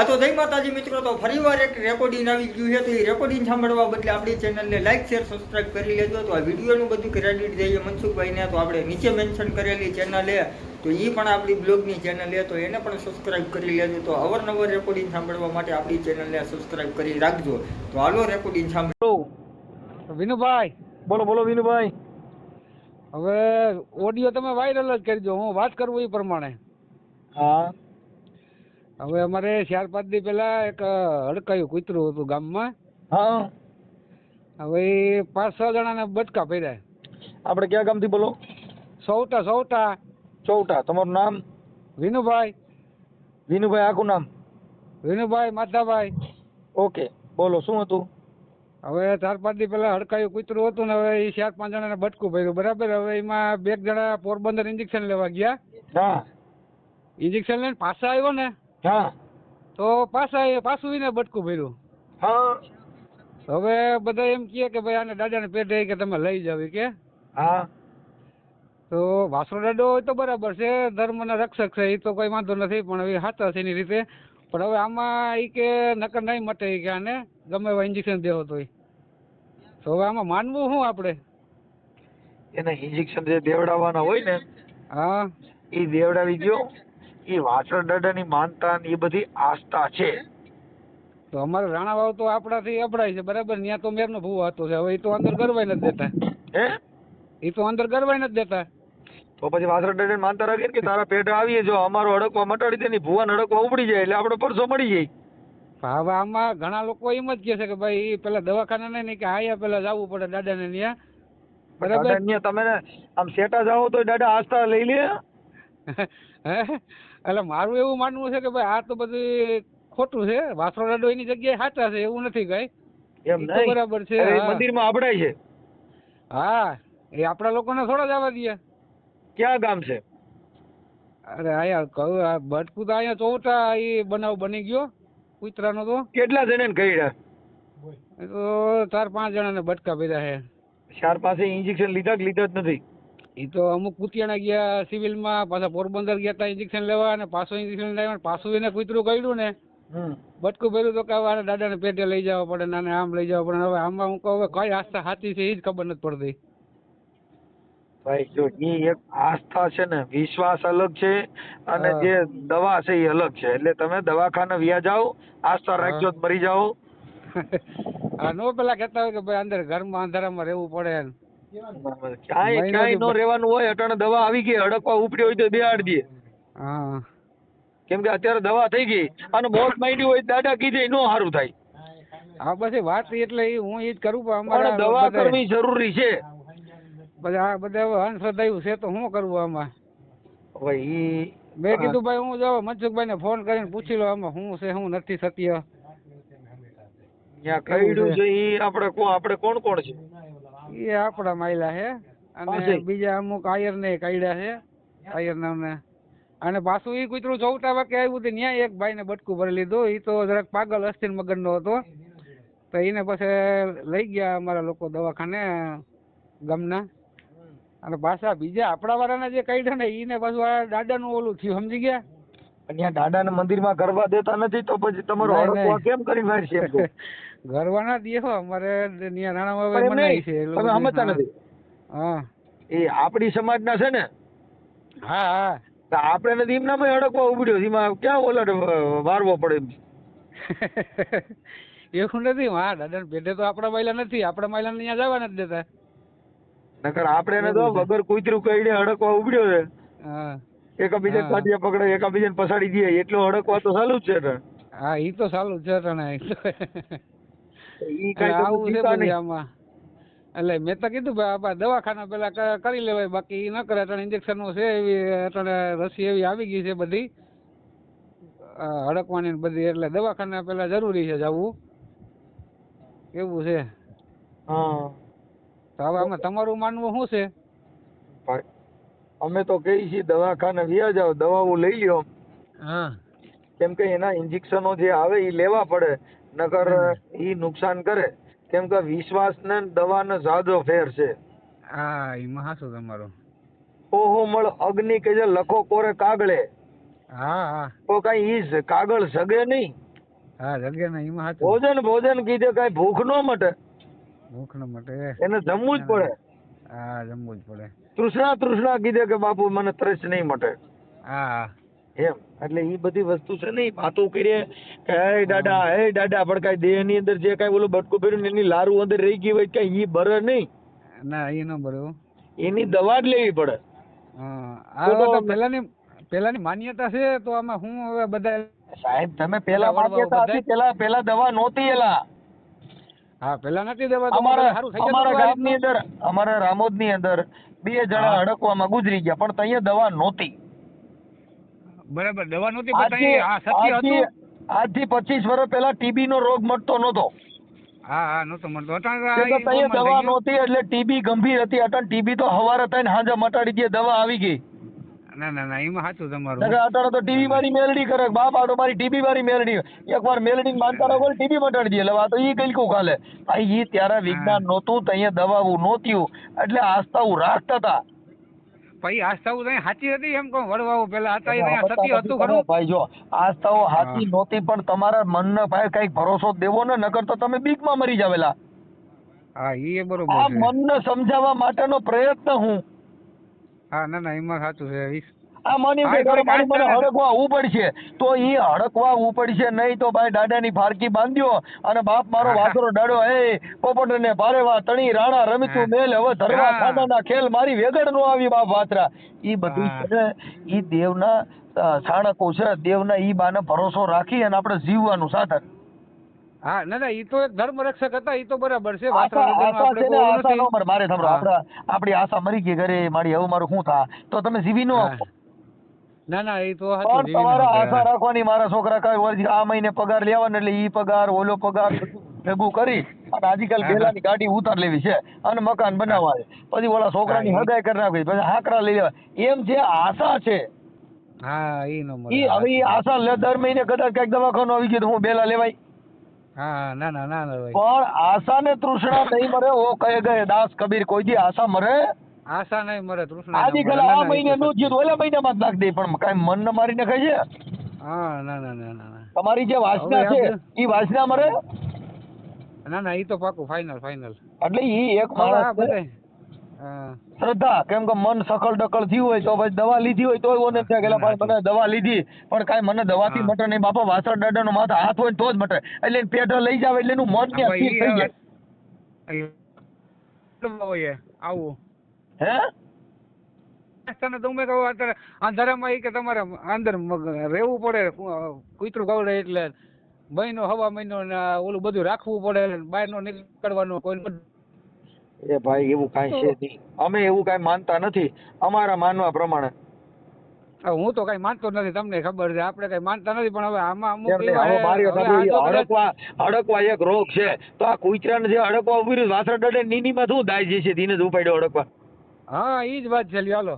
આ તો જય માતાજી મિત્રો તો ફરીવાર એક રેકોર્ડિંગ આવી ગયું છે તો એ રેકોર્ડિંગ સાંભળવા બદલે આપણી ચેનલને લાઈક શેર સબસ્ક્રાઇબ કરી લેજો. તો આ વિડીયોનું બધું ક્રેડિટ જઈએ મનસુખભાઈને તો આપણે નીચે મેન્શન કરેલી ચેનલ એ તો એ પણ આપણી બ્લોગની ચેનલ એ તો એને પણ સબસ્ક્રાઇબ કરી લેજો. તો અવારનવાર રેકોર્ડિંગ સાંભળવા માટે આપણી ચેનલને સબસ્ક્રાઇબ કરી રાખજો. તો હાલો રેકોર્ડિંગ સાંભળો વિનુભાઈ બોલો બોલો વિનુભાઈ. હવે ઓડિયો તમે વાયરલ જ કરજો હું વાત કરું એ પ્રમાણે. હા. હવે અમારે ચાર પાંચ દી પહેલા એક હડકાયું કૂતરું હતું ગામમાં. હા. હવે પાંચ છ જણાને બટકા પહેર્યા આપણે ક્યાં ગામથી બોલો? સૌટા સૌટા. સૌટા તમારું નામ? વિનુભાઈ. વિનુભાઈ આખું નામ? વિનુભાઈ માધાભાઈ. ઓકે બોલો શું હતું? હવે ચાર પાંચ દી પહેલા હડકાયું કૂતરું હતું ને હવે એ ચાર પાંચ જણાને બટકું ભર્યું. બરાબર હવે એમાં બે જણા પોરબંદર ઇન્જેક્શન લેવા ગયા. હા. ઇન્જેક્શન લઈને પાછા આવ્યો ને. હા. તો પાછા પાછું એને બટકું ભર્યું. હા. હવે બધા એમ કહે કે ભાઈ આને દાદાને પેઢે કે તમે લઈ જાવ કે. હા. તો વાસણો દાડો હોય તો બરાબર છે ધર્મના રક્ષક છે એ તો કોઈ વાંધો નથી પણ હવે સાચા છે એની રીતે. પણ હવે આમાં એ કે નકર નહીં મટે કે આને ગમે એવા ઇન્જેક્શન દેવો તો તો હવે આમાં માનવું શું આપણે એને ઇન્જેક્શન જે દેવડાવવાના હોય ને હા. એ દેવડાવી ગયો એ વાછળ દાદાની માનતા ને એ બધી આસ્થા છે. તો અમારે રાણાવાવ તો આપણાથી અપડાય છે બરાબર? ત્યાં તો મેરનો ભૂવો હતો છે. હવે એ તો અંદર ગરવાય નથી દેતા. હે? એ તો અંદર ગરવાય નથી દેતા. તો પછી વાછળ દાદાની માનતા રાખે કે તારા પેટ આવીએ જો અમારો હડકવા મટાડી દે ને ભુવન હડકવા ઉપડી જાય એટલે આપણો પરસો મળી જાય. હવે આમાં ઘણા લોકો એમ જ કહે છે કે ભાઈ એ પેલા દવાખાના નહીં કે આયા પેલા જવું પડે દાદાને ત્યાં દાદા બરાબર? તમે આમ સેટા જાઓ તો દાદા આસ્થા લઈ લે. હે? એટલે મારું એવું માનવું છે કે ભાઈ આ તો બધું ખોટું છે. વાસરો લાડો એની જગ્યાએ સાચા છે એવું નથી કઈ. એમ નહીં? બરાબર છે. મંદિરમાં આપડાય છે? હા એ આપણા લોકોને થોડા આવવા દે. ક્યાં ગામ છે? અરે અહીંયા કહું આ બટકું તો અહીંયા ચોટા એ બનાવ બની ગયો કુતરાનો તો. કેટલા જણાને કહી એ તો ચાર પાંચ જણાને બટકા પીધા છે. ચાર પાસે ઇન્જેક્શન લીધા કે લીધા જ નથી? એ તો અમુક કુતિયાણા ગયા સિવિલમાં પાછા પોરબંદર ગયા હતા ઇન્જેક્શન લેવા અને પાછું ઇન્જેક્શન લેવા પાછું એને કૂતરું કર્યું ને બટકું ભર્યું તો કે દાદાને પેટે લઈ જવા પડે નાને આમ લઈ જવા પડે હવે આમાં હું કહું હવે કઈ આસ્થા સાચી છે એ જ ખબર નથી પડતી. ભાઈ જો ઈ એક આસ્થા છે ને વિશ્વાસ અલગ છે અને જે દવા છે એ અલગ છે. એટલે તમે દવાખાને વ્યા જાઓ આસ્થા રાખજો મરી જાઓ. આ નો પેલા કહેતા હોય કે ભાઈ અંદર ઘરમાં અંધારામાં રહેવું પડે ને. ક્યાંય નો રહેવાનું હોય અટાણે દવા આવી ગઈ હડકવા ઉપડી હોય તો બેહાડ દે. હા. કેમ કે અત્યારે દવા થઈ ગઈ અને મોત માંડી હોય દાદા કીધે નો સારું થાય. આ પછી વાત એટલે હું એ જ કરું પણ અમારે દવા કરવી જરૂરી છે. બધા બધા અંધશ્રદ્ધાયું છે તો શું કરવું આમાં? હવે ઈ મેં કીધું ભાઈ હું જાવ મનસુખભાઈ ને ફોન કરીને પૂછી લો આમાં શું છે શું નથી સત્ય. ત્યાં કહ્યું છે ઈ આપણે કોણ આપણે કોણ કોણ છે? એ આપણા માયલા છે અને બીજા અમુક આયર ને કાઢ્યા છે આયર નામને અને પાછું એ કૂતરું ચૌટા વાગે આવ્યું તો ત્યાં એક ભાઈને બટકું ભરી લીધું. એ તો જરાક પાગલ અસ્થિર મગજનો હતો. તો એને પછી લઈ ગયા અમારા લોકો દવાખાને ગામના. અને પાછા બીજા આપણા વાળાના જે કાઢ્યા ને એને પાછું આ દાદાનું ઓલું થયું સમજી ગયા? અહીંયા દાદાના મંદિરમાં ગરબા દેતા નથી તો પછી તમારો. કેમ કરી મારશે એમ દે હો અમારે નાણામાં પણ મનાય છે તમે સમજતા નથી. હા. એ આપણી સમાજના છે ને? હા હા. તો આપણે નથી એમના માં હડકવા ઉભડ્યો. એમાં ક્યાં ઓલા વારવો પડે? એવું નથી હા દાદા પેટે તો આપણા માયલા નથી આપણા માયલા ત્યાં જવા નથી દેતા. નકર આપણે તો વગર કુતરું કઈડે હડકવા ઉભડ્યો છે. હા. એકાબીજાને હા. કાઢીએ પકડે એકાબીજાને પછાડી દઈએ એટલો હડકવા તો ચાલુ જ છે ને. હા એ તો સારું છે તને ઈ આવું છે આમાં. એટલે મેં તો કીધું ભાઈ આપા દવાખાના પેલા કરી લેવાય બાકી ઈ ન કરે. અટાણે ઇન્જેક્શનો છે એવી અટાણે રસી એવી આવી ગઈ છે બધી. હડકવાની બધી. એટલે દવાખાના પેલા જરૂરી છે જવું. એવું છે. હા. તો હવે આમાં તમારું માનવું શું છે? ભાઈ, અમે તો કહીએ છીએ દવાખાને વ્યા જાઓ દવાઓ લઈ લ્યો. હા. કેમ કે એના ઇન્જેક્શનો જે આવે એ લેવા પડે. નકર ઈ નુકસાન કરે કેમ કે વિશ્વાસ ને દવાનો ઝાઝો ફેર છે. હા એમાં મહાસો તમારો. ઓહો મળ અગ્નિ કે જે લખો કોરે કાગળે. હા હા. તો કઈ ઈ કાગળ સગે નહીં. હા જગે નહીં એમાં સાચું ભોજન ભોજન કીધે કઈ ભૂખ નો મટે. ભૂખ નો માટે. એને જમવું જ પડે. હા જમવું જ પડે. તૃષ્ણા તૃષ્ણા કીધે કે બાપુ મને ત્રસ નહીં મટે. હા. એમ. એટલે એ બધી વસ્તુ છે ને એ વાતો કરીએ કે હે દાદા હે દાદા. પણ કઈ દેહની અંદર જે કઈ ઓલું બટકું પહેર્યું ને એની લારું અંદર રહી ગઈ હોય કઈ ઈ બરે નહીં. ના એ ન બરોબર એની દવા જ લેવી પડે. હા તો પહેલાની પહેલાની માન્યતા છે તો આમાં હું હવે બધા સાહેબ તમે પેલા વડવાઓ માન્યતા હતી પહેલા પેલા પેલા દવા નહોતી એલા. હા પેલા નથી દેવા અમારા અમારા ગામની અંદર અમારા રામોદની અંદર બે જણા અડકવામાં ગુજરી ગયા પણ ત્યાં દવા નહોતી. બરાબર દવા નહોતી બતાવી આ સત્ય હતું? આજથી પચીસ વર્ષ પહેલા ટીબી નો રોગ મટતો નહોતો. હા હા નહોતો મળતો અત્યારે આ કે તો ઈ ત્યાં normal થઈ દવા નહોતી એટલે ટીબી ગંભીર હતી. અટણ ટીબી તો હવારે થઈને હાંજે મટાડી દે દવા આવી ગઈ. ના ના ના એમાં સાચું તમારું. અટાણે તો ટીવી વાળી મેલડી કરે. બાપ આડો મારી ટીબી મારી મેલડી. એકવાર મેલડી માનતા રહો ટીબી મટાડી દે. એટલે આ તો ઈ કઈકું કાલે ભાઈ ઈ ત્યારે વિજ્ઞાન નહોતું ત્યાં દવાવું નહોતું. એટલે આસ્થાઓ રાખતા હતા. પછી આસ્થાઓ હું સાચી હતી એમ કહું વડવાઓ પેલા હતા એ સત્ય હતું ખરું. ભાઈ જો આસ્થાઓ સાચી નહોતી પણ તમારા મનને ભાઈ કંઈક ભરોસો દેવો ને નકર તો તમે બીકમાં મરી જાવેલા. હા એ બરોબર આ મનને સમજાવવા માટેનો પ્રયત્ન હું. હા ના ના એમાં સાચું છે. આ માની એ મારી મને હડકવા ઉપડશે તો એ હડકવા ઉપડશે નહીં તો ભાઈ દાદાની ફારકી બાંધ્યો અને બાપ મારો વાસરો ડાડો એ પોપટ ને ભારેવા તણી રાણા રમીતું મેલ હવે ધરવા હા. ખેલ મારી વેગડ નો આવી બાપ વાતરા એ બધું છે એ દેવના સાણકો છે દેવના ઈ બાને ભરોસો રાખી અને આપણે જીવવાનું સાધન હા ના ના ઈ તો એક ધર્મ રક્ષક હતા એ તો બરાબર છે આશા આશા. મરે. સાંભળો આશા ગઈ ઘરે મારી હવે મારું શું થા તો તમે જીવી નો. ના ના એ તો પણ તમારે આશા રાખવાની મારા છોકરા કઈ આ મહિને પગાર લેવાનો એટલે ઈ પગાર ઓલો પગાર ભેગું કરી અને આજકાલ પેલાની ગાડી ઉતાર લેવી છે અને મકાન બનાવવા. પછી ઓલા છોકરાની હગાઈ કરી નાખવી પછી હાકરા લઈ લેવા. એમ જે આશા છે. હા ઈ નો. ઈ હવે આશા લે દર મહિને કદાચ કંઈક દવાખાનું આવી ગયું તો હું બેલા લેવાય. હા ના ના ના ના પણ આશા ને તૃષ્ણા નહીં મરે ઓ કહે ગયે દાસ કબીર કોઈ દી આશા મરે? આશા નહીં મરે તૃષ્ણા. કલા ના, આ મહિને નું થયું ઓલા મહિનામાં જ નાખ દે પણ કઈ મન ન મારી નાખે છે? હા ના ના ના ના. તમારી જે વાસના છે એ વાસના મરે? ના ના એ તો પાકું ફાઇનલ ફાઇનલ એટલે એ એક માણસ શ્રદ્ધા કેમ કે મન સકલ ડકલ થયું હોય તો પછી દવા લીધી હોય તો ઓને થાય કે ભાઈ મને દવા લીધી પણ કાંઈ મને દવાથી મટે નહીં બાપા વાસણ દાદાનો માથા હાથ હોય ને તો જ મટે. એટલે પેઢો લઈ જાવ એટલે એનું મન ત્યાં થઈ જાય. આવું. હે? તને તો મેં કહું અત્યારે અંધારામાં એ કે તમારે અંદર રહેવું પડે કૂતરું ગવડે એટલે મહિનો હવા મહિનો ને ઓલું બધું રાખવું પડે બહાર નો નીકળવાનું કોઈ એ ભાઈ એવું કાંઈ છે નહીં. અમે એવું કાંઈ માનતા નથી. અમારા માનવા પ્રમાણે. હું તો કઈ માનતો નથી તમને ખબર છે. આપણે કઈ માનતા નથી પણ હવે આમાં અમુક અડકવા હડકવા એક રોગ છે. તો આ કૂતરાને જે અડકવા ઊભી રહ્યું ડડે નીની માં શું દાય જે છે તેને જ ઉપાડ્યો હડકવા. હા ઈ જ વાત છે લ્યો,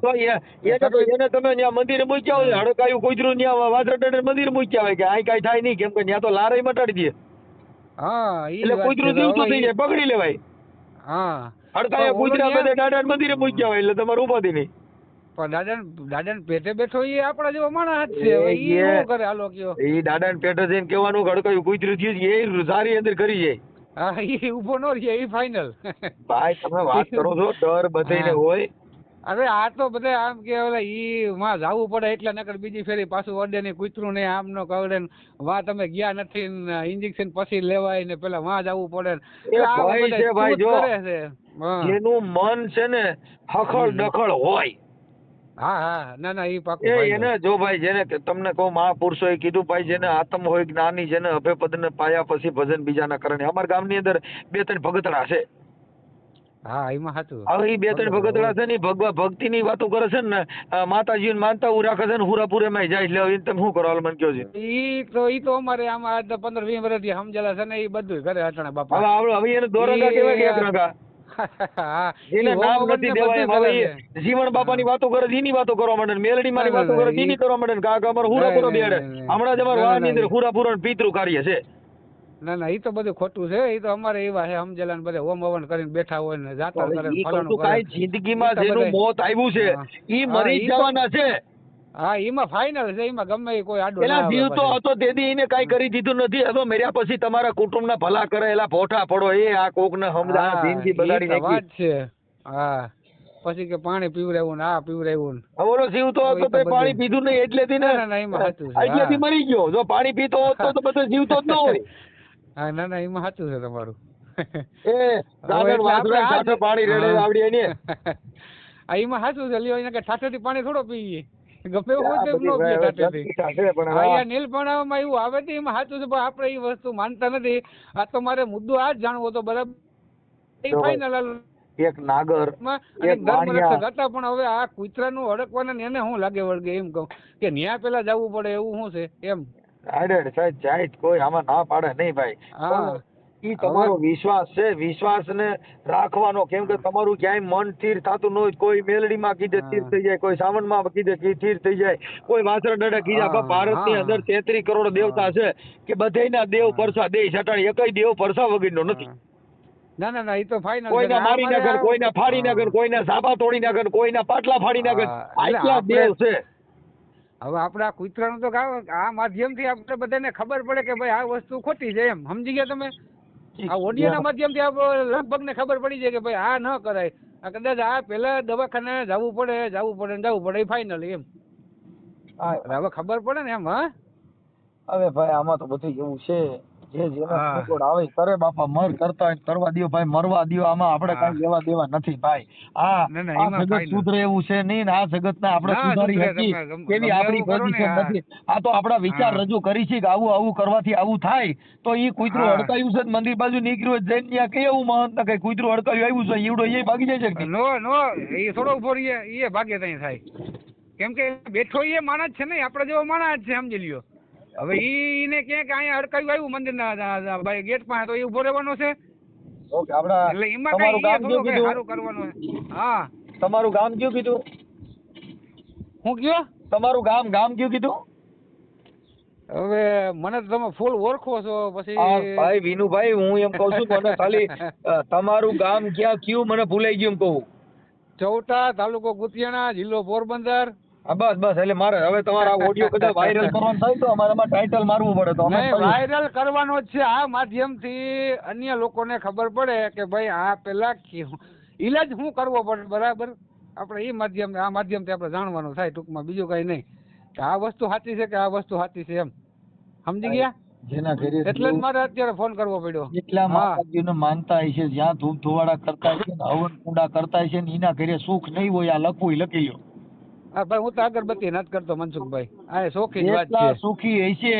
તો એને તમે ત્યાં મંદિરે મૂક્યા હોય હડકાયું કૂતરું ત્યાં વાસણ મંદિર મૂક્યા હોય કે આય કઈ થાય નહીં કેમ કે ત્યાં તો લારે મટાડી દે. હા ઈ એટલે વાત જીવતું થઈ જાય પકડી લેવાય. હા. હડકાયા ન્યા- બધે દાદા મંદિરે મૂક્યા હોય એટલે તમારે ઉપાધિ નહીં પણ દાદા દાદા પેટે બેઠો એ આપણા જેવો માણસ છે એ- શું કરે હાલો કયો. એ દાદા પેટે જઈને કેવાનું હડકાયું ગુજરું થયું એ સારી અંદર કરી જાય. હા એ ઊભો નો રહે એ ફાઇનલ ભાઈ તમે વાત કરો છો ડર બધાને હોય. અરે આ તો બધે આમ કે ઓલા ઈ માં જાવું પડે એટલે નકર બીજી ફેરી પાછું અડે ને કૂતરું ને આમ નો કવડે વા તમે ગયા નથી ને ઇન્જેક્શન પછી લેવાય ને પેલા વા જવું પડે ભાઈ છે ભાઈ જો. જેનું મન છે ને હખળ હમ. ડખળ હોય. હા હા ના ના ઈ પાકું એ એને જો ભાઈ જેને તમને કહું મહાપુરુષોએ કીધું ભાઈ જેને આત્મ હોય જ્ઞાની જેને પદને પાયા પછી ભજન બીજાના કરણે. અમારા ગામની અંદર બે ત્રણ ભગતડા છે. હા એમાં સાચું હવે ઈ બે ત્રણ ભગતડા છે ને ભગવા ભક્તિની વાતો કરે છે ને માતાજી ને માનતા હું રાખે છે ને હુરાપુરેમાં જાય એટલે હવે તમે શું કરો મન કહો છો. ઈ તો ઈ તો અમારે આમાં આજ પંદર વીસ વર્ષથી સમજેલા છે ને એ બધું કરે અટાણે બાપા. હવે એને દોરંગા કહેવાય કે જેને નામ નથી દેવાય હવે. જીવણ બાપાની વાતો કરે એની વાતો કરવા માંડે મેલડી મારી વાતો કરે એની કરવા માંડે ને કાકા અમારે હુરા પૂરો બેડે. હમણાં જ અમારા વાહની અંદર હુરા પૂરો પિતૃ કાર્ય છે. ના ના એ તો બધું ખોટું છે. એ તો અમારે એવા છે સમજેલા ને બધે હોમ હવન કરીને બેઠા હોય ને જાતા કરે ફલાણું કરે. જિંદગીમાં જેનું મોત આવ્યું છે એ ઈ મરી જવાના છે. હા એમાં ફાઇનલ છે એમાં ગમે એ કોઈ આડો પેલા જીવ તો હતો તેથી એને કાઈ કરી દીધું નથી. હવે મર્યા પછી તમારા કુટુંબના ભલા કરે એલા ભોઠા પડો એ આ કોકને સમજા જિંદગી બગાડી નાખી વાત છે. હા પછી કે પાણી પીવડાવું ને આ પીવડાવું ને. અમારો જીવ તો હતો ઈ તો તો પાણી પીધું નહીં એટલેથી ને ના, છે, એટલેથી મરી ગયો. જો પાણી પીતો હોત તો બધો જીવતો જ ન હોય. હા ના ના એમાં સાચું છે તમારું. એ એટલે પાણી રેડે આવડી એને. આ એમાં સાચું છે લ્યો એને કે ઠાઠેથી પાણી થોડો પીએ. ગમે એવું તો ન પણ હા. નીલપણામાં એવું આવે છે એમાં સાચું છે પણ આપણે એ વસ્તુ માનતા નથી. આ તો મારે મુદ્દો આ જ જાણવો હતો બરાબર? એ ફાઇનલ એક નાગર એક વાણિયા. હતા પણ હવે આ કૂતરાનું અડકવાના એને શું લાગે વળગે એમ કહું? કે ન્યા પેલા જવું પડે એવું શું છે એમ? આડેડ સાહેબ જાય કોઈ આમાં ના પાડે નહીં ભાઈ. હા. ઈ તમારો વિશ્વાસ છે વિશ્વાસ ને રાખવાનો. કેમ કે તમારું ક્યાંય મન સ્થિર થતું ન હોય કોઈ મેલડીમાં કીધે સ્થિર થઈ જાય કોઈ સાવનમાં કીધે સ્થિર થઈ જાય કોઈ વાસણ ડડે કીધે આખા ભારતની. અંદર તેત્રી કરોડ દેવતા છે કે બધાયના દેવ પરસા દે છટાણ એકય દેવ પરસા વગરનો નથી. ના ના ના એ તો ફાઇનલ કોઈના મારી નાખે કોઈના ફાડી નાખે કોઈના સાબા તોડી નાખે કોઈના પાટલા ફાડી નાખે હા, એટલે આટલા દેવ છે. હવે આપણા કૂતરાનું તો આ માધ્યમથી આપણે બધાને ખબર પડે કે ભાઈ આ વસ્તુ ખોટી છે એમ. સમજી ગયા તમે? આ ઓડિયોના માધ્યમથી આપ લગભગ ને ખબર પડી જાય કે ભાઈ આ ન કરાય. આ કદાચ આ પેલા દવાખાને જવું પડે જવું પડે જવું પડે ફાઇનલ એમ. હવે ખબર પડે ને એમ હા? હવે ભાઈ આમાં તો બધું એવું છે. જે જેવા. આવે કરે બાપા મર કરતા હોય કરવા દ્યો ભાઈ મરવા દ્યો આમાં આપણે કઈ લેવા દેવા નથી ભાઈ. આ ના, ના, આ જગત સુધરે એવું છે નહીં ને આ જગતને આપણે સુધારી શકીએ. એવી આપણી ને, હા. નથી. આ તો આપણા વિચાર. રજૂ કરી છે કે આવું આવું કરવાથી આવું થાય. તો એ કૂતરું અડકાયું છે મંદિર બાજુ નીકળ્યું હોય જઈને ત્યાં કે એવું મહંત ને કઈ કૂતરું અડકાયું આવ્યું છે એવડો એ ભાગી જાય છે કે નો નો એ થોડો ઊભો રહીએ એ ભાગે ત્યાં થાય. કેમ કે બેઠો એ માણસ છે ને આપણે જેવો માણસ છે સમજી લ્યો. હવે ઈ ને ક્યાંક કે અહીંયા અડકાયું આવ્યું મંદિરના ભાઈ ગેટ પાસે તો એ ઊભો રહેવાનો છે. ઓકે આપડા એટલે એમાં તમારું કઈ ગામ કયું કીધું? સારું કરવાનું હા. તમારું ગામ કયું કીધું? હું કયો? તમારું ગામ ગામ કયું કીધું? હવે મને તો તમે ફૂલ ઓળખો છો પછી ભાઈ વિનુભાઈ હું એમ કહું છું મને ખાલી તમારું ગામ ક્યાં કયું મને ભૂલાઈ ગયું એમ કહું. ચૌટા તાલુકો ગુતિયાણા જિલ્લો પોરબંદર. બસ બસ એટલે મારે હવે તમારા ઓડિયો કદાચ વાયરલ કરવાનો થાય તો અમારે એમાં ટાઇટલ મારવું પડે તો. અમે વાયરલ કરવાનો જ છે. આ માધ્યમથી અન્ય લોકોને ખબર પડે કે ભાઈ આ પેલા ઈલાજ શું કરવો પડે? બરાબર? આપણે એ માધ્યમ આ માધ્યમથી આપણે જાણવાનું થાય ટૂંકમાં. બીજું કઈ નહીં. કે આ વસ્તુ સાચી છે કે આ વસ્તુ સાચી છે એમ? સમજી ગયા? જેના ઘરે એટલે જ મારે અત્યારે ફોન કરવો પડ્યો. એટલા માતાજીને માનતા હશે જ્યાં ધૂપ ધોવાડા કરતા હશે ને હવન કુંડા કરતા હશે ને એના ઘરે સુખ નહીં હોય આ લખવું લખી લ્યો. હા ભાઈ હું તો અગરબત્તી નથી કરતો મનસુખભાઈ. આ શોખી જ વાત છે. સુખી હશે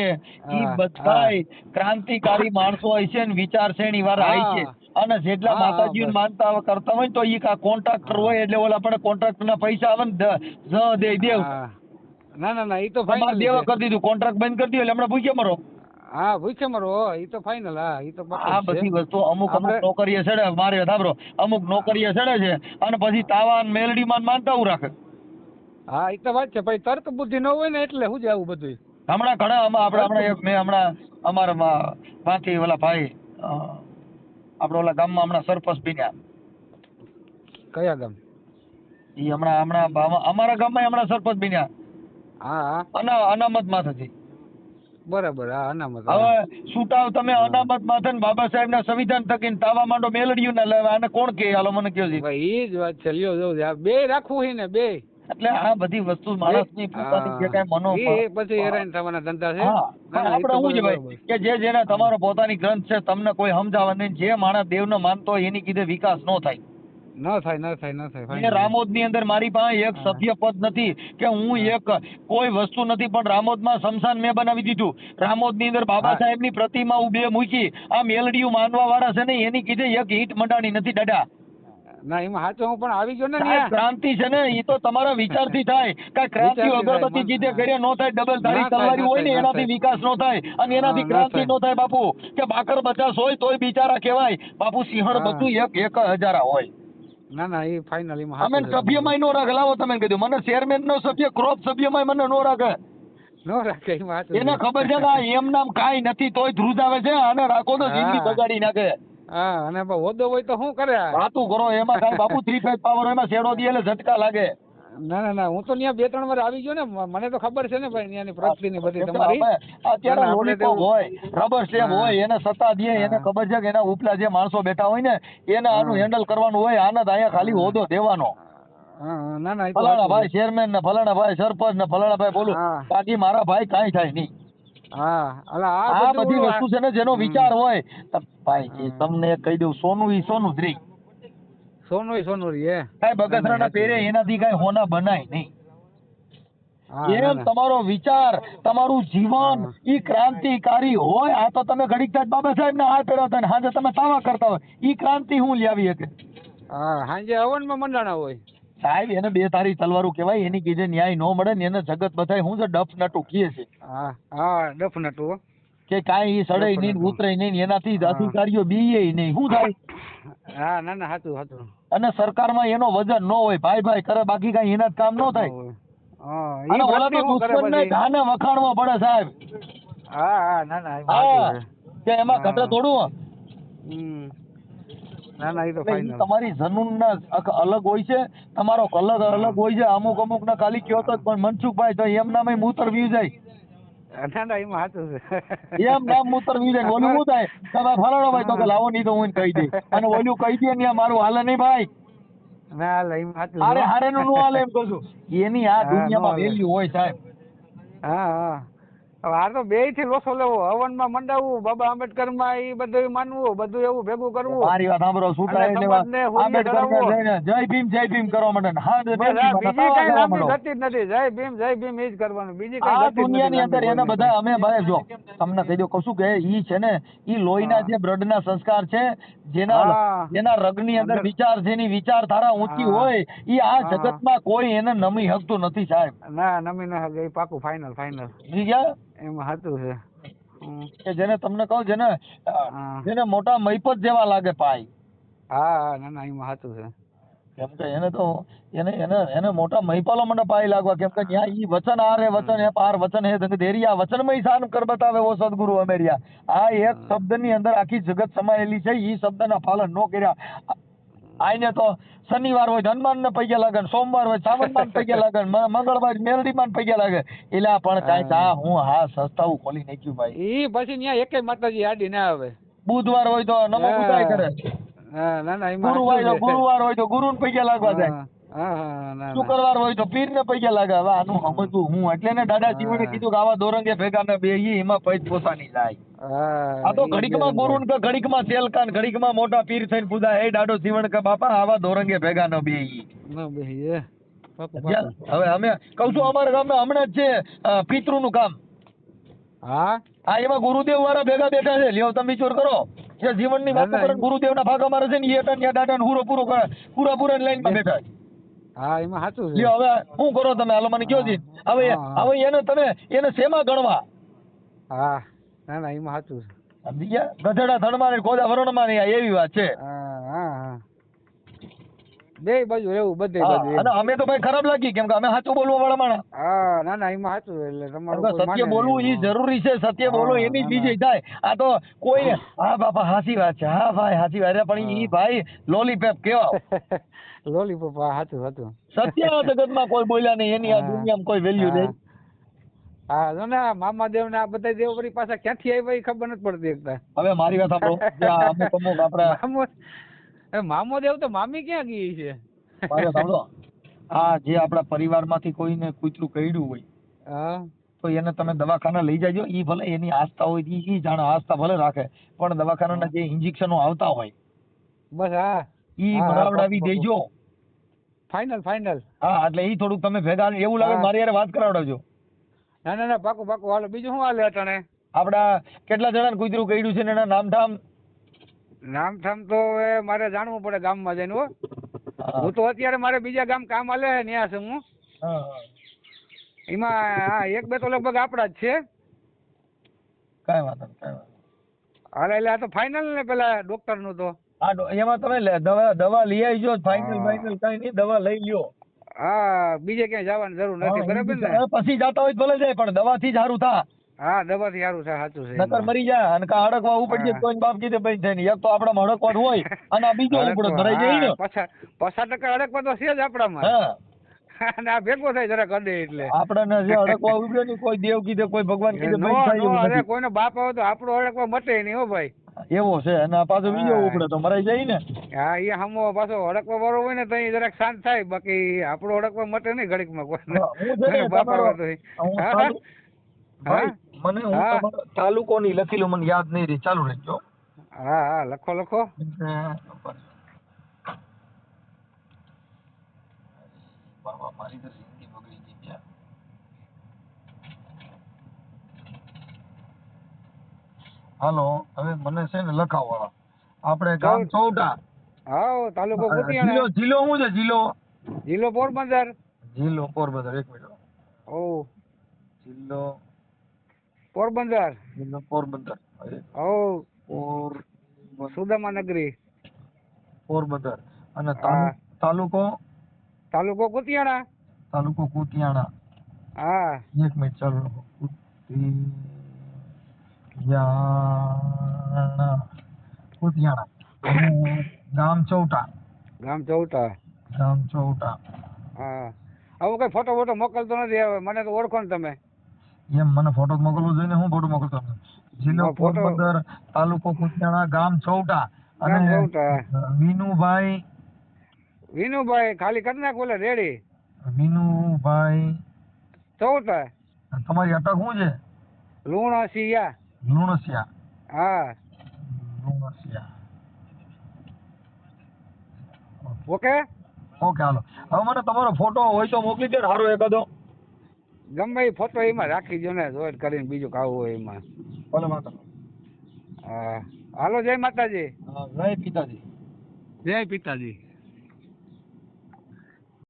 ઈ હા, બધાય ક્રાંતિકારી માણસો હશે ને વિચારશ્રેણી વાળા હોય છે. અને જેટલા માતાજી માનતા કરતા હોય તો ઈ કા કોન્ટ્રાક્ટર હોય એટલે ઓલા આપણે કોન્ટ્રાક્ટર ના પૈસા આવે ને જ દે દેવ. ના ના ના એ તો ફાઈનલ દેવા કરી દીધું કોન્ટ્રાક્ટ બંધ કરી દીધું એટલે હમણાં ભૂખ્યા મરો. હા ભૂખે મરો એ તો ફાઇનલ હા એ તો આ બધી વસ્તુ અમુક અમુક નોકરીએ ચડે મારે સાંભળો અમુક નોકરીએ ચડે છે અને પછી તાવા ને મેલડીમાં માનતા રાખે. હા એ તો વાત છે ભાઈ તર્ક બુદ્ધિ ન હોય ને એટલે શું છે આવું બધું હમણાં ઘણા આપણે હમણાં એક મેં હમણાં અમારા માંથી ઓલા ભાઈ આપણે ઓલા ગામમાં હમણાં સરપંચ બન્યા. કયા ગામ? એ હમણાં હમણાં અમારા ગામમાં હમણાં સરપંચ બન્યા. હા અના અનામત માથેથી બરાબર હા અનામત હવે સુટાવ તમે અનામત માથે બાબા સાહેબ ના સંવિધાન થકીને તાવા માંડો મેલડ્યું ને લેવા આને કોણ કે હાલો મને કયો છે ભાઈ એ જ વાત છે લ્યો જો બે રાખવું છે ને બે. એટલે આ બધી વસ્તુ માણસની પોતાની જે કાંઈ મનો એ પછી હેરાન થવાના ધંધા છે. આપણે શું છે ભાઈ કે જે જેના તમારો પોતાની ગ્રંથ છે તમને કોઈ સમજાવવા નહીં. જે માણસ દેવને માનતો હોય એની કીધે વિકાસ નો થાય. ન થાય ન થાય ન થાય રામોદની અંદર મારી પાસે એક સભ્ય પદ નથી કે હું એક કોઈ વસ્તુ નથી પણ રામોદમાં શમશાન મેં બનાવી દીધું. રામોદની અંદર બાબા. સાહેબની પ્રતિમા ઉભે મૂકી. આ મેલડીયું માનવા વાળા છે ને એની કીધે એક ઈંટ મંડાણી નથી દાદા. ના એમાં હાચો હું પણ આવી ગયો ને સાહેબ, ક્રાંતિ છે ને એ તો તમારા વિચારથી થાય. કાંઈ ક્રાંતિ વિચારથી થાય, અગરબત્તી જીતે ઘડે નો થાય ડબલ ધારી થાય, તલવારી ના હોય ને થાય, ના એનાથી થાય. વિકાસ નો થાય અને એનાથી ના ક્રાંતિ થાય. નો થાય બાપુ. કે બાકર પચાસ હોય તોય બિચારા કહેવાય. બાપુ સિંહણ હા. બધું એક એક હજારા હોય. ના ના એ ફાઇનલ એમાં અમે હાચું છે. સભ્યમાં નો રાખ લાવો તમે કીધું. મને ચેરમેન નો સભ્ય ક્રોપ સભ્યમાંય મને નો રાખે નો રાખે એમાં હાચું છે. એને ખબર છે ને આ એમ નામ કાંઈ નથી તોય ધ્રુજાવે છે અને રાખો તો જિંદગી બગાડી નાખે. હા અને હોદ્દો હોય તો શું કરે? વાતું કરો એમાં સાહેબ બાપુ થ્રી ફેઝ પાવર એમાં શેડો દે એટલે ઝટકા લાગે. ના ના ના હું તો ત્યાં બે ત્રણ વાર આવી ગયો ને મને તો ખબર છે ને ભાઈ ત્યાંની પ્રગતિ ની બધી તમારી. અત્યારે લોલીપોપ હોય રબર સ્ટેમ્પ હોય એને સત્તા દે એને ખબર છે કે એના ઉપલા જે માણસો બેઠા હોય ને એને આનું હેન્ડલ કરવાનું હોય આને તો અહીંયા ખાલી. હોદો દેવાનો. ના ના ફલાણા ભાઈ ચેરમેન ને ફલાણા ભાઈ સરપંચ ને ફલાણા ભાઈ બોલું બાકી મારા ભાઈ કઈ થાય નહીં. હા અલા આ આ બધી વસ્તુ છે ને જેનો વિચાર હોય ભાઈ તમને કહી દઉં સોનું ઈ સોનું જ રહી. સોનું સોનું રે કઈ બગસરાના પેરે એનાથી કઈ હોના બનાય નહીં. એમ તમારો વિચાર તમારું જીવન. ઈ ક્રાંતિકારી હોય આ તો તમે ઘડીક થાય બાબા સાહેબ ને હાથ પહેરો હાજર હાજે તમે તાવા કરતા હોય ઈ ક્રાંતિ હું લાવી શકે? હા હવનમાં મંડાણા હોય. સાહેબ એને બે તારી તલવારું કહેવાય એની કીધે ન્યાય ન મળે ને એને જગત બધાય હું છે ડફ નટુ કીએ છે. હા હા ડફ નટુ કે કાંઈ સડે નહીં ઉતરે નહીં એનાથી અધિકારીઓ બીએ નહીં. શું થાય? હા ના ના સાચું સાચું અને સરકારમાં એનો વજન ન હોય ભાઈ ભાઈ કરે બાકી કાંઈ એના કામ ન થાય. અને ઓલા તો દુશ્મનને ધાને વખાણવા પડે સાહેબ. હા હા ના ના કે એમાં ઘટે થોડું. ના ના એ તો ફાઇનલ તમારી જનૂનના અક- અલગ હોય છે તમારો કલર અલગ હોય છે અમુક અમુક ના ખાલી કયો તો પણ મનસુખભાઈ તો એમ નામે મૂતર વ્યુ જાય. ના ના એમાં સાચું છે. એમ નામ મૂતર વ્યુ જાય ઓલું શું થાય? તમે ફરાડો ભાઈ તો લાવો નહીં તો હું કહી દઈ અને ઓલું કહી દે ને મારું હાલે નહીં ભાઈ. ના હાલે એમ સાચું અરે હારે નું નું હાલે એમ કહું છું. એની આ દુનિયામાં વેલ્યુ હોય સાહેબ. હા હા. આ તો બેથી લોસો લેવો. હવનમાં મંડાવવું બાબા આંબેડકરમાં એ બધું માનવું બધું એવું ભેગું કરવું. મારી વાત સાંભળો લેવા આંબેડકર. જય ભીમ જય ભીમ કરવા માટે હા બીજી કઈ લાંબી થતી જ નથી. જય ભીમ જય ભીમ એ જ કરવાનું. બીજી કઈ આ દુનિયાની અંદર એના બધા અમે ભાઈ જો તમને કહી દઉં કશું કે ઈ છે ને ઈ લોહીના. જે બ્લડના સંસ્કાર છે જેના જેના રગની અંદર અંદર- વિચાર જેની વિચારધારા ઊંચી. હોય ઈ આ. જગતમાં કોઈ એને નમી હકતું નથી સાહેબ. ના નમી ના હકે પાકું ફાઇનલ ફાઇનલ ગયા એમાં સાચું છે. કે જેને તમને કહું જેને જેને મોટા મૈપત જેવા લાગે પાય. હા હા ના ના એમાં સાચું છે. કેમ કે એને તો એને એને એને મોટા મહિપાલો મને પાય લાગવા. કેમ કે ત્યાં ઈ વચન આરે વચન હે પાર વચન હે આ વચન મય સાન કર બતાવે ઓ સદગુરુ અમેરિયા. આ એક શબ્દની અંદર આખી જગત સમાયેલી છે. ઈ શબ્દના પાલન નો કર્યા. આઈને તો શનિવાર હોય હનુમાન હનુમાનને પૈગે લાગે સોમવાર હોય સાવનમાન પૈગે લાગે ને મંગળવાર મેલડીમાન પૈગે લાગે. એલા પણ કાંઈક આ હું હા સસ્તાવું ખોલી નાખ્યું ભાઈ. એ પછી ત્યાં એકેય માતાજી આડી ના આવે. બુધવાર હોય તો નમો બુધાય કરે. ના ના ગુરુવાર હોય તો ગુરુને પૈગે લાગવા જાય. ના ના શુક્રવાર હોય તો પીર ને પૈસા લાગે હવે આનું સમજવું. હું એટલે ને દાદા શિવ હા. કીધું કે આવા દોરંગે ભેગા ને બે એમાં પૈસ પોતાની જાય. આ તો ઘડીકમાં ગુરુ કે ઘડીકમાં તેલ કાન ઘડીકમાં મોટા પીર થઈને પૂજા. હે દાડો શિવણ કે બાપા આવા દોરંગે ભેગા ન બે ના હવે અમે કઉ છું અમારા ગામ હમણાં જ છે પિતૃ નું કામ. હા? આ એમાં ગુરુદેવ વાળા ભેગા બેઠા છે. લ્યો તમે વિચાર કરો. જે જીવનની વાત ગુરુદેવ ના, ભાગ અમારે છે ને એ ત્યાં દાદા પૂરો પૂરો પૂરા પૂરા લાઈનમાં બેઠા છે. હા એમાં સાચું છે. હવે શું કરો તમે? હાલો મને કયો જી હવે. હવે એને તમે એને શેમાં ગણવા? હા. ના ના એમાં સાચું છે. સમજી ગયા? ગધેડા ધણમાં ને કોદા વરણમાં ને એવી વાત છે. બે બાજુ એવું બધે બાજુ અને અમે તો ભાઈ ખરાબ લાગી કેમ કે અમે સાચું બોલવા વાળા માણા હા ના ના એમાં સાચું એટલે તમારું સત્ય બોલવું એ જરૂરી છે સત્ય બોલો એની જ વિજય થાય. આ તો કોઈ હા બાપા હાસી વાત છે. હા ભાઈ હાસી વાત પણ એ ભાઈ લોલીપેપ કેવા લોલીપોપ હા સાચું સાચું. સત્ય જગતમાં કોઈ બોલ્યા નહીં એની આ દુનિયામાં કોઈ વેલ્યુ. નહીં. હા જો ને આ મામાદેવ ને આ બધા દેવ વળી પાછા ક્યાંથી આવ્યા એ ખબર નથી પડતી એકતા હવે મારી વાત સાંભળો. જે આપણા મામો દેવ તો મામી ક્યાં ગઈ છે? આ જે આપણા પરિવારમાંથી કોઈને કૂતરું કરડ્યું હોય હા. તો એને તમે દવાખાના લઈ જાજો. ઈ ભલે એની આસ્થા હોય ઈ ઈ જાણે આસ્થા ભલે રાખે પણ દવાખાનાના જે ઇન્જેક્શનો આવતા હોય બસ હા. ઈ ભરાવડાવી દેજો. ફાઇનલ ફાઇનલ હા એટલે ઈ થોડુંક તમે ભેગા એવું લાગે મારી યાર વાત કરાવડાવજો. ના ના ના પાકું પાકું. હાલો બીજું શું હાલે અટાણે આપડા કેટલા જણાને કૂતરું કર્યું છે ને એના નામ ઠામ નામ ઠામ તો હવે મારે જાણવું પડે ગામમાં જઈને હો. હું. તો અત્યારે મારે બીજા ગામ કામ હાલે છે ત્યાં છું હું. એમાં હા એક બે તો લગભગ આપણા જ છે. કાંઈ વાંધો નહીં કાંઈ વાંધો નહીં. એટલે આ તો ફાઇનલ ને પેલા ડોક્ટરનું તો. હા એમાં તમે દવા દવા લઈ આવજો ફાઇનલ હા. ફાઇનલ કઈ નહીં દવા લઈ લ્યો. હા બીજે ક્યાંય જવાની જરૂર નથી બરાબર ને? પછી જાતા હોય ભલે જાય પણ દવાથી જ સારું થા. હા દવાથી સારું છે સાચું છે નકર મરી જાય અને કા હડકવા ઉપડી જાય કોઈ બાપ કીધે ભાઈ થાય એક તો આપણામાં હડકવા જ હોય અને આ બીજો ઉપડો ભરાઈ જાય ને. પછા પછા ટકા અડકવા તો છે જ આપણામાં. હા. અને આ ભેગો થાય જરા અડે એટલે. આપણને જે અડકવા ઉભ્યો ને કોઈ દેવ કીધે કોઈ ભગવાન કીધે અરે કોઈનો બાપ આવે તો આપણો અડકવા મટે નહીં હો ભાઈ. એવો છે અને પાછો બીજો હા. ઉપડે તો મરાઈ જાય ને. હા એ હમો પાછો અડકવા વાળો હોય ને તો જરાક શાંત થાય. બાકી આપણો અડકવા મટે નહીં ઘડીકમાં. કોઈ બાપ આવે તો હા? મને હું તાલુકો ની લખેલું મને યાદ નહીં રહી. ચાલુ રહેજો. હા હા લખો લખો. બાબા મારી તો જિંદગી બગડી ગઈ ત્યાં હાલો હવે મને છે ને લખાવો આપણે ગામ. ચૌટા હા તાલુકો જિલ્લો કુતિયાણા જિલ્લો શું છે જિલ્લો? જિલ્લો પોરબંદર. જિલ્લો પોરબંદર એક મિનિટ. ઓ જિલ્લો પોરબંદર? પોરબંદર ઓ પોર સુદામા નગરી પોરબંદર. અને. તાલુકો તાલુકો? કુતિયાણા. તાલુકો કુતિયાણા. હા. એક મિનિટ ચાલુ. કુતિયાણા. કુતિયાણા. ગામ ચૌટા. ગામ ચૌટા. ગામ ચૌટા. હા. આવો કઈ ફોટો ફોટો મોકલતો નથી હવે. મને તો ઓળખો ને તમે. એમ મને ફોટો મોકલવો જોઈએ હું ફોટો મોકલતો જિલ્લો પોરબંદર તાલુકો કુતિયાણા ગામ ચૌટા અને વિનુભાઈ. વિનુભાઈ ખાલી કરી નાખ બોલે રેડી વિનુભાઈ. ચૌટા તમારી અટક શું છે? લુણસિયા. લુણસિયા. હા. લુણસિયા. ઓકે? ઓકે હાલો. હવે મને તમારો ફોટો હોય તો મોકલી દે સારો એકાદો ગમે એ ફોટો એમાં રાખી દો ને જોઈ કરીને બીજું ખાવું હોય એમાં. ભલે માતા હાલો જય માતાજી. જય પિતાજી. જય પિતાજી.